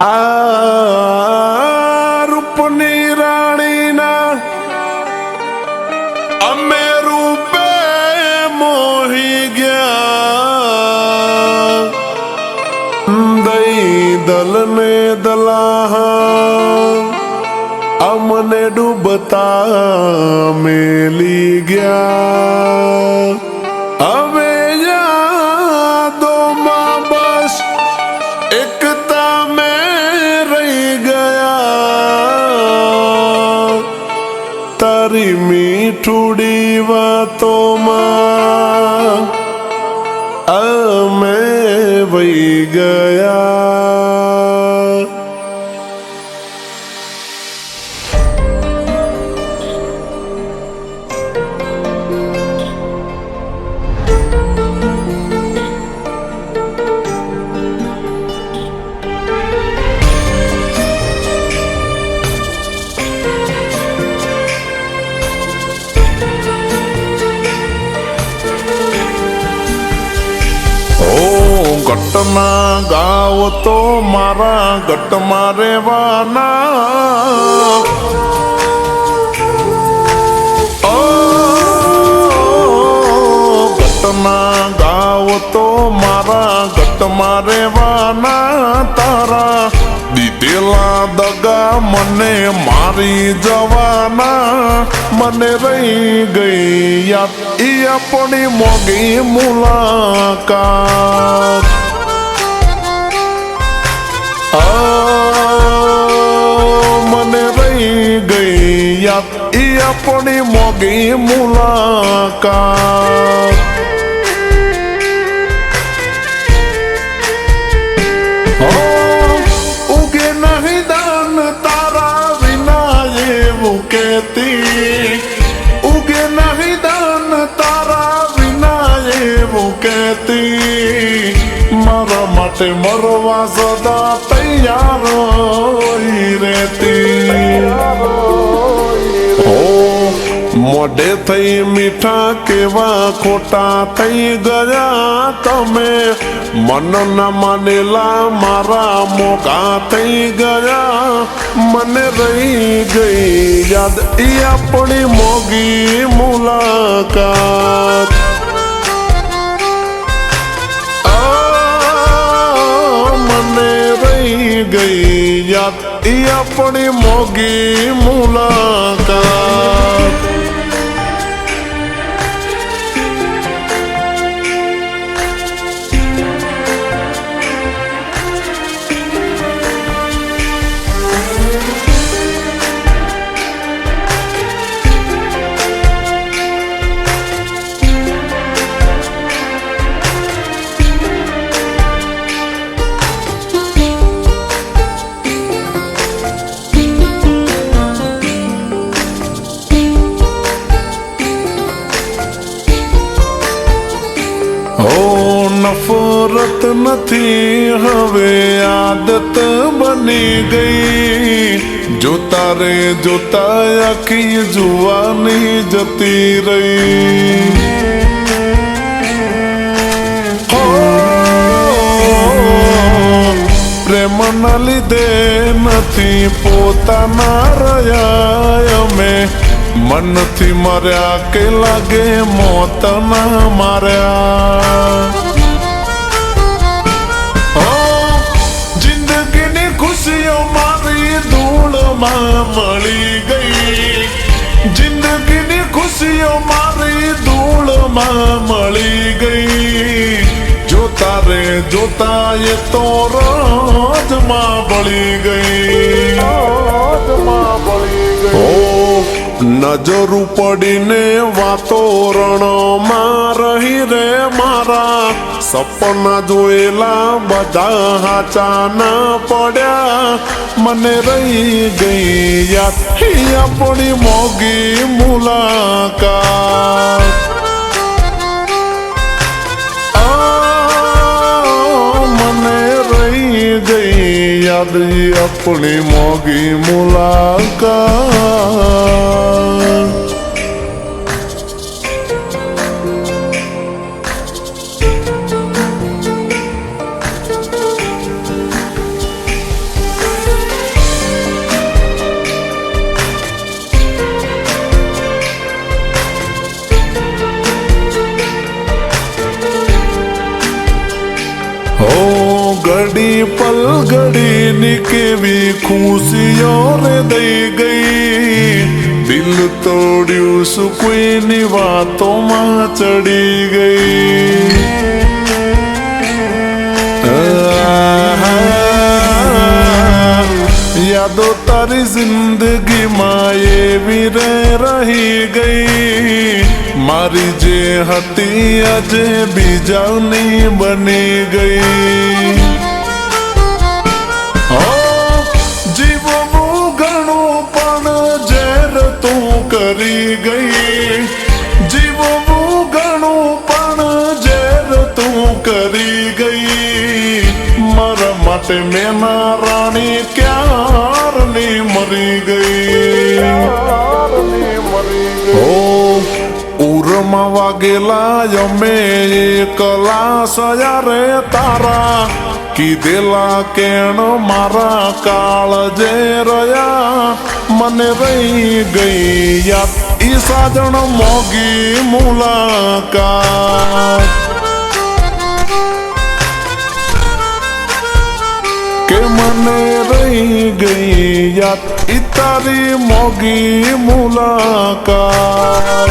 આ રૂપની રાણીના અમે રૂપે મોહી ગયા. દઈ દલ ને દલાહા અમને ડૂબતા મેલી ગયા. હવે મીઠુડી વાતોમાં અમે વહી ગયા. ઘટના ગાવ તો મારા ઘટમાં રહેવાના ઘટના ગાવ તો મારા ઘટમાં રહેવાના તારા દીધેલા દગા મને મારી જવાના. મને રહી ગઈ યાદ એ આપણી મોગી મુલાકાત. આપણી મોગી મુલાકાત. ઉગે નહીં દાન તારા વિના એવું કેતી ઉગે નહીં દાન તારા વિના એવું કેતી મારા માટે મરવા સદા તૈયાર રહેતી. મોઢે થઈ મીઠા કેવા ખોટા થઈ ગયા તમે. મન ના માનેલા મારા મોકા થઈ ગયા. મને રહી ગઈ યાદ એ આપણી મોગી મુલાકાત. મને રહી ગઈ યાદ એ આપણી મોગી મુલાકાત. ઓ, નફરત નથી હવે આદત બની ગઈ. જોતા રે, જોતા આખી જુવાની જતી રહી. પ્રેમના લીધે નથી પોતાના રહ્યા અમે. મનથી મર્યા કે લાગે મોતના માર્યા ઓ, જિંદગીની ખુશીઓ મારી ધૂળમાં મળી ગઈ જિંદગીની ખુશીઓ મારી ધૂળમાં મળી ગઈ જોતા રે જોતા એ તો રોજમાં બળી ગઈ ઓ નજર પડીને વાતો રણમાં રહી રે મારા. સપના જોયેલા બધા હાચા ના પડ્યા. મને રહી ગઈ યાદ. આપણી મોગી મુલાકાત. યાદ આપણી મોગી મુલાકાત ઘડી પલ ઘડીની કેવી ખુશીઓ રે દઈ ગઈ. દિલ તોડ્યું શું કોઈની વાતોમાં ચડી ગઈ. યાદો તારી જિંદગીમાં એવી રે રહી ગઈ. મારી જે હતી આજે બીજાની બની ગઈ. કરી ગઈ. જીવવું ઘણું પણ ઝેર તું કરી ગઈ. મારા માટે મેના રાણી ક્યારની મરી ગઈ? ઓ ઉરમાં વાગેલા અમે કલા સયા રે તારા કીધેલા કેણ મારા કાળ જે રહ્યા, મને રહી ગઈ યાદ. ઈ સાજણ મોગી મુલાકાત. કે મને રહી ગઈ યાદ, ઈ તારી મોગી મુલાકાત.